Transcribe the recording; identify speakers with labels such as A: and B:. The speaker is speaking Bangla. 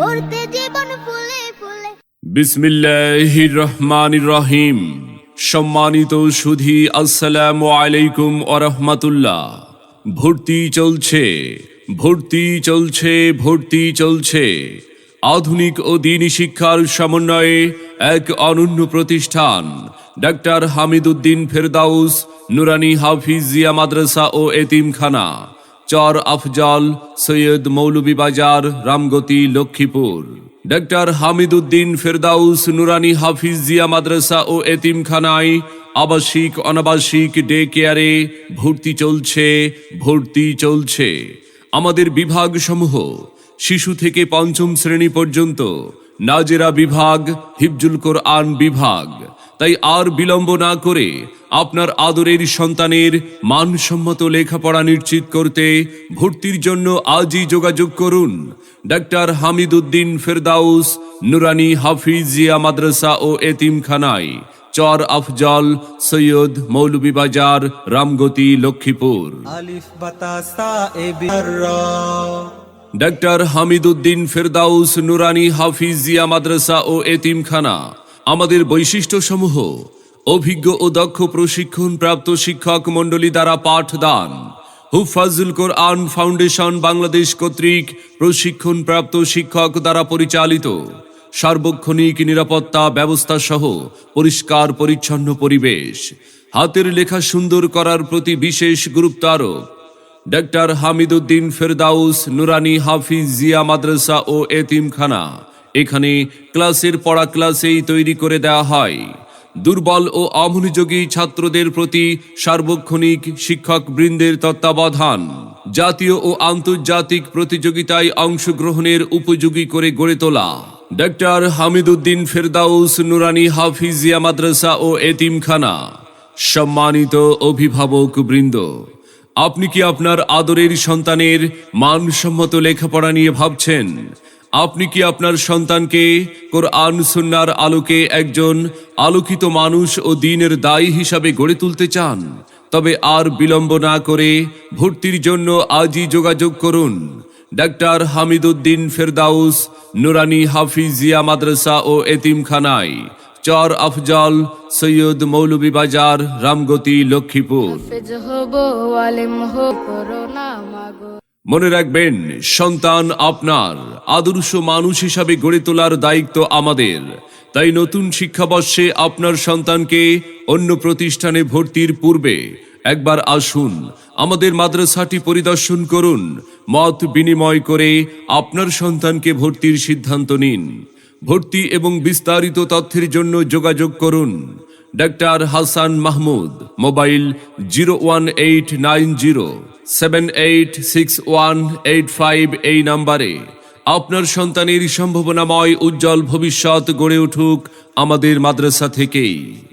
A: করতে জীবন
B: রহিম সম্মানিত সুধী, আসসালামু আলাইকুম আরহামাতুল্লাহ ভর্তি চলছে ভর্তি চলছে ভর্তি চলছে। আধুনিক ও দিনী শিক্ষার সমন্বয়ে এক অনন্য প্রতিষ্ঠান, ডাক্তার হামিদুদ্দিন ফেরদাউস, নুরানি হাফিজিয়া মাদ্রাসা ও এতিমখানা। চর আফজাল সৈয়দ মৌলভীবাজার রামগতি, লক্ষ্মীপুর। ডক্টর হামিদুদ্দিন ফেরদাউস, নুরানি হাফিজ জিয়া মাদ্রাসা ও এতিমখানায় আবাসিক, অনাবাসিক ডে কেয়ারে ভর্তি চলছে ভর্তি চলছে। আমাদের বিভাগসমূহ শিশু থেকে পঞ্চম শ্রেণি পর্যন্ত নাজেরা বিভাগ, হিফজুল কোরআন বিভাগ। তাই আর বিলম্ব না করে আপনার আদরের সন্তানের মানসম্মত লেখাপড়া নিশ্চিত করতে ভর্তির জন্য আজই যোগাযোগ করুন। ডাক্তার হামিদুদ্দিন ফেরদাউস নুরানি হাফিজিয়া মাদ্রাসা ও এতিমখানায়। চর আফজল সৈয়দ মৌলভীবাজার রামগতি লক্ষ্মীপুর। ডাক্তার হামিদুদ্দিন ফেরদাউস নুরানি হাফিজিয়া মাদ্রাসা ও এতিমখানা। আমাদের বৈশিষ্ট্যসমূহ অভিজ্ঞ ও দক্ষ প্রশিক্ষণ প্রাপ্ত শিক্ষক মণ্ডলী দ্বারা পাঠদান। হুফাজুল কোরআন ফাউন্ডেশন বাংলাদেশ কর্তৃক প্রশিক্ষণ প্রাপ্ত শিক্ষক দ্বারা পরিচালিত। সার্বক্ষণিক নিরাপত্তা ব্যবস্থা সহ পরিষ্কার পরিচ্ছন্ন পরিবেশ। হাতের লেখা সুন্দর করার প্রতি বিশেষ গুরুত্ব আরোপ। ডক্টর হামিদুদ্দিন ফেরদাউস, নুরানি হাফিজ জিয়া মাদ্রাসা ও এতিমখানা। এখানে ক্লাসের পড়া ক্লাসেই তৈরি করে দেওয়া হয়। দুর্বল ও অমনোযোগী ছাত্রদের প্রতি সার্বক্ষণিক শিক্ষক বৃন্দের তত্ত্বাবধান। জাতীয় ও আন্তর্জাতিক প্রতিযোগিতায় অংশগ্রহণের উপযোগী করে গড়ে তোলা। ডক্টর হামিদুদ্দিন ফেরদাউস, নুরানি হাফিজিয়া মাদ্রাসা ও এতিমখানা। সম্মানিত অভিভাবক বৃন্দ, আপনি কি আপনার আদরের সন্তানের মানসম্মত লেখাপড়া নিয়ে ভাবছেন? আপনি কি আপনার সন্তানকে কোরআন, সুন্নার আলোকে একজন আলোকিত মানুষ ও দিনের দায়ী হিসাবে গড়ে তুলতে চান? তবে আর বিলম্ব না করে ভর্তির জন্য আজই যোগাযোগ করুন। ডাক্তার হামিদুদ্দিন ফেরদাউস, নুরানি হাফিজিয়া মাদ্রাসা ও এতিমখানায়। চর আফজল, সৈয়দ মৌলভীবাজার রামগতি, লক্ষ্মীপুর। মনে রাখবেন, সন্তান আপনার, আদর্শ মানুষ হিসাবে গড়ে তোলার দায়িত্ব আমাদের। তাই নতুন শিক্ষাবর্ষে আপনার সন্তানকে অন্য প্রতিষ্ঠানে ভর্তির পূর্বে একবার আসুন, আমাদের মাদ্রাসাটি পরিদর্শন করুন, মত বিনিময় করে আপনার সন্তানকে ভর্তির সিদ্ধান্ত নিন। ভর্তি এবং বিস্তারিত তথ্যের জন্য যোগাযোগ করুন। Doctor Hasan Mahmud, mobile zero one eight nine zero. Seven eight six one eight five এই নাম্বারে আপনার সন্তানের সম্ভাবনাময় উজ্জ্বল ভবিষ্যৎ গড়ে উঠুক আমাদের মাদ্রাসা থেকেই।